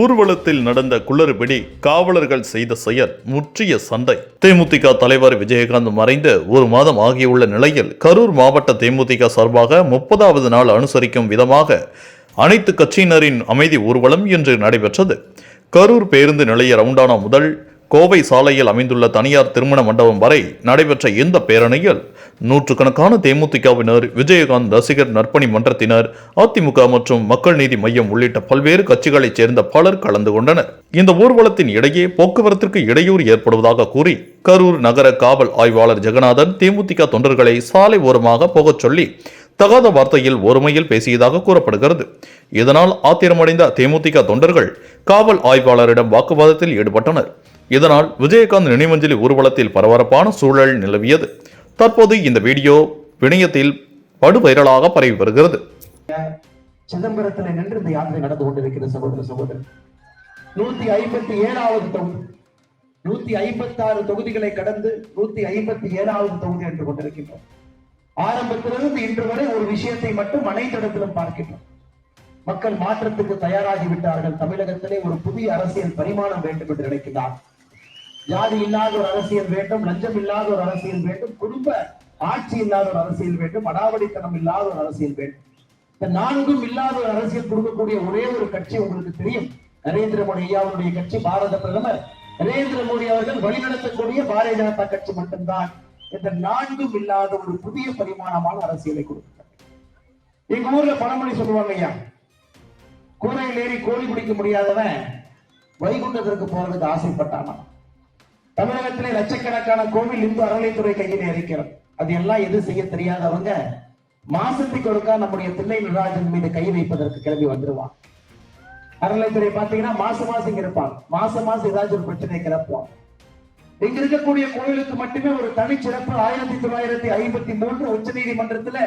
ஊர்வலத்தில் நடந்த குளறுபடி காவலர்கள் செய்த செயல் முற்றிய சண்டை. தேமுதிக தலைவர் விஜயகாந்த் மறைந்து ஒரு மாதம் ஆகியுள்ள நிலையில் கரூர் மாவட்ட தேமுதிக சார்பாக முப்பதாவது நாள் அனுசரிக்கும் விதமாக அனைத்து கட்சியினரின் அமைதி ஊர்வலம் இன்று நடைபெற்றது. கரூர் பேருந்து நிலைய ரவுண்டானா முதல் கோவை சாலையில் அமைந்துள்ள தனியார் திருமண மண்டபம் வரை நடைபெற்ற இந்த பேரணியில் நூற்றுக்கணக்கான தேமுதிகவினர் விஜயகாந்த் ரசிகர் நற்பணி மன்றத்தினர் அதிமுக மற்றும் மக்கள் நீதி மையம் உள்ளிட்ட பல்வேறு கட்சிகளைச் சேர்ந்த பலர் கலந்து கொண்டனர். இந்த ஊர்வலத்தின் இடையே போக்குவரத்திற்கு இடையூறு ஏற்படுவதாக கூறி கரூர் நகர காவல் ஆய்வாளர் ஜெகநாதன் தேமுதிக தொண்டர்களை சாலை ஓரமாக போகச் சொல்லி தகாத வார்த்தையில் ஒருமையில் பேசியதாக கூறப்படுகிறது. இதனால் ஆத்திரமடைந்த தேமுதிக தொண்டர்கள் காவல் ஆய்வாளரிடம் வாக்குவாதத்தில் ஈடுபட்டனர். இதனால் விஜயகாந்த் நினைவஞ்சலி ஊர்வலத்தில் பரபரப்பான சூழல் நிலவியது. தற்போது இந்த வீடியோ இணையத்தில் படுவைரலாக பரவி வருகிறது. சிதம்பரத்தில் நின்று இந்த யாத்திரை நடந்து கொண்டிருக்கிற சகோதர சகோதரர் நூத்தி ஐம்பத்தி ஏழாவது தொகுதி நூத்தி ஐம்பத்தி ஆறு தொகுதிகளை கடந்து நூத்தி ஐம்பத்தி ஏழாவது தொகுதி என்று கொண்டிருக்கின்றோம். ஆரம்பத்திலிருந்து இன்று வரை ஒரு விஷயத்தை மட்டும் அனைத்திடத்திலும் பார்க்கின்றோம். மக்கள் மாற்றத்துக்கு தயாராகி விட்டார்கள். தமிழகத்திலே ஒரு புதிய அரசியல் பரிமாணம் வேண்டும் என்று நினைக்கிறார் ஜாதி இல்லாத ஒரு அரசியல் வேண்டும் லஞ்சம் இல்லாத ஒரு அரசியல் வேண்டும் குடும்ப ஆட்சி இல்லாத ஒரு அரசியல் வேண்டும் அடாவடித்தனம் இல்லாத ஒரு அரசியல் வேண்டும். இந்த நான்கும் இல்லாத ஒரு அரசியல் கொடுக்கக்கூடிய ஒரே ஒரு கட்சி உங்களுக்கு தெரியும். நரேந்திர மோடி ஐயாவுடைய கட்சி பாரத பிரதமர். நரேந்திர மோடி அவர்கள் வழிநடத்தக்கூடிய பாரதிய ஜனதா கட்சி மட்டும்தான் இந்த நான்கும் இல்லாத ஒரு புதிய பரிமாணமான அரசியலை கொடுக்கிறார் எங்க ஊர்ல பழமொழி சொல்லுவாங்க ஐயா கூரையில் ஏறி கோழி பிடிக்க முடியாதவன் வைகுண்டத்திற்கு போறதுக்கு ஆசைப்பட்டானா? தமிழகத்திலே லட்சக்கணக்கான கோவில் இந்து அறநிலைத்துறை கையில் இருக்கிறது. அது எல்லாம் எது செய்ய தெரியாதவங்க மாசத்துக்கு ஒருக்கா நம்முடைய தில்லை நடராஜன் மீது கை வைப்பதற்கு கிளம்பி வந்துருவான். அறநிலைத்துறை பாத்தீங்கன்னா மாசம் மாசம் இங்க இருப்பாங்க. மாசம் மாசம் ஏதாச்சும் ஒரு பிரச்சனை கிளப்புவான் இங்க இருக்கக்கூடிய கோயிலுக்கு மட்டுமே ஒரு தனிச்சிறப்பு ஆயிரத்தி தொள்ளாயிரத்தி ஐம்பத்தி மூன்று உச்ச நீதிமன்றத்துல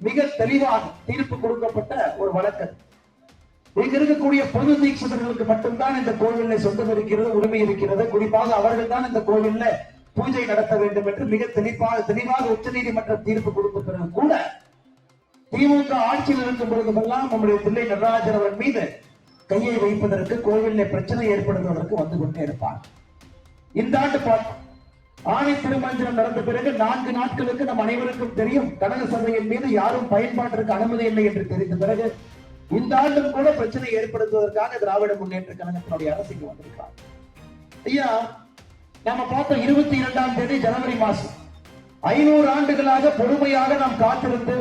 மிக தெளிவாக தீர்ப்பு கொடுக்கப்பட்ட ஒரு வழக்கு இங்க இருக்கக்கூடிய பொது தீட்சிதர்களுக்கு மட்டும்தான் இந்த கோவில்ல சொந்தம் இருக்கிறது உரிமை இருக்கிறது. குறிப்பாக அவர்கள் தான் இந்த கோவில்ல பூஜை நடத்த வேண்டும் என்று மிக தெளிவாக தெளிவாக உச்ச நீதிமன்றம் தீர்ப்பு கொடுத்த பிறகு கூட. திமுக ஆட்சியில் இருக்கும் பொழுதுமெல்லாம் நம்முடைய பிள்ளை நடராஜன் அவர் மீது கையை வைப்பதற்கு கோவிலில் பிரச்சனை ஏற்படுவதற்கு வந்து கொண்டே இருப்பார். இந்த ஆண்டு பார்த்தோம் ஆணை திருமஞ்சனம் நடந்த பிறகு நான்கு நாட்களுக்கு நம் அனைவருக்கும் தெரியும் கனக சபையின் மீது யாரும் பயன்பாட்டிற்கு அனுமதி இல்லை என்று தெரிந்த பிறகு இந்த ஆண்டும் கூட பிரச்சனை ஏற்படுத்துவதற்காக திராவிட முன்னேற்ற கழகத்தினுடைய அரசு இங்கு வந்திருக்காங்க ஐயா நாம பார்த்தோம் இருபத்தி இரண்டாம் தேதி ஜனவரி மாசம். ஐநூறு ஆண்டுகளாக பொறுமையாக நாம் காத்திருந்து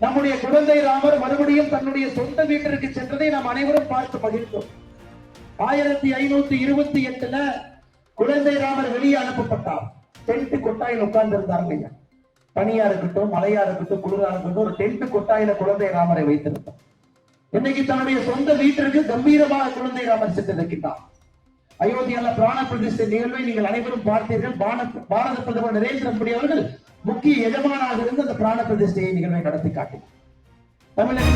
நம்முடைய குழந்தை ராமர் மறுபடியும் தன்னுடைய சொந்த வீட்டிற்கு சென்றதை நாம் அனைவரும் பார்த்து மகிழ்ந்தோம். ஆயிரத்தி ஐநூத்தி இருபத்தி எட்டுல குழந்தை ராமர் வெளியே அனுப்பப்பட்டார். டென்ட் கொட்டாயில் உட்கார்ந்து இருந்தாங்க பனியா இருக்கட்டும் மழையா இருக்கட்டும் குளிரா இருக்கட்டும் ஒரு டென்ட் கொட்டாயில குழந்தை ராமரை வைத்திருந்தோம் இன்னைக்கு தன்னுடைய சொந்த வீட்டிற்கு கம்பீரமாக குழந்தை ராமர் சென்றிருக்கின்றார். அயோத்தியால பிராண பிரதிஷ்டை நிகழ்வை நீங்கள் அனைவரும் பார்த்தீர்கள். பாரத பாரத பிரதமர் நரேந்திர மோடி அவர்கள் முக்கிய எஜமானாக இருந்து அந்த பிராண பிரதிஷ்டையை நிகழ்வை நடத்தி காட்டினார். தமிழக